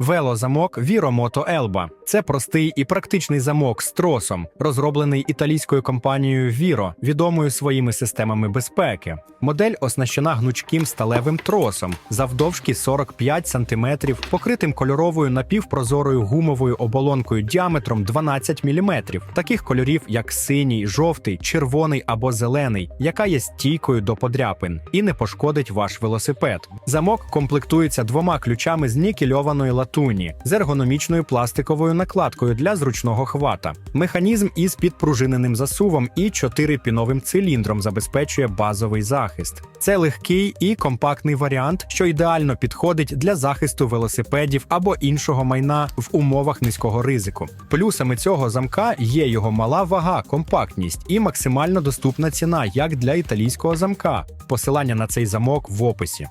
Велозамок Віромото Елба. Це простий і практичний замок з тросом, розроблений італійською компанією Viro, відомою своїми системами безпеки. Модель оснащена гнучким сталевим тросом завдовжки 45 см, покритим кольоровою напівпрозорою гумовою оболонкою діаметром 12 мм, таких кольорів, як синій, жовтий, червоний або зелений, яка є стійкою до подряпин і не пошкодить ваш велосипед. Замок комплектується двома ключами з нікельованої латуні з ергономічною пластиковою накладкою для зручного хвата. Механізм із підпружиненим засувом і 4-піновим циліндром забезпечує базовий захист. Це легкий і компактний варіант, що ідеально підходить для захисту велосипедів або іншого майна в умовах низького ризику. Плюсами цього замка є його мала вага, компактність і максимально доступна ціна, як для італійського замка. Посилання на цей замок в описі.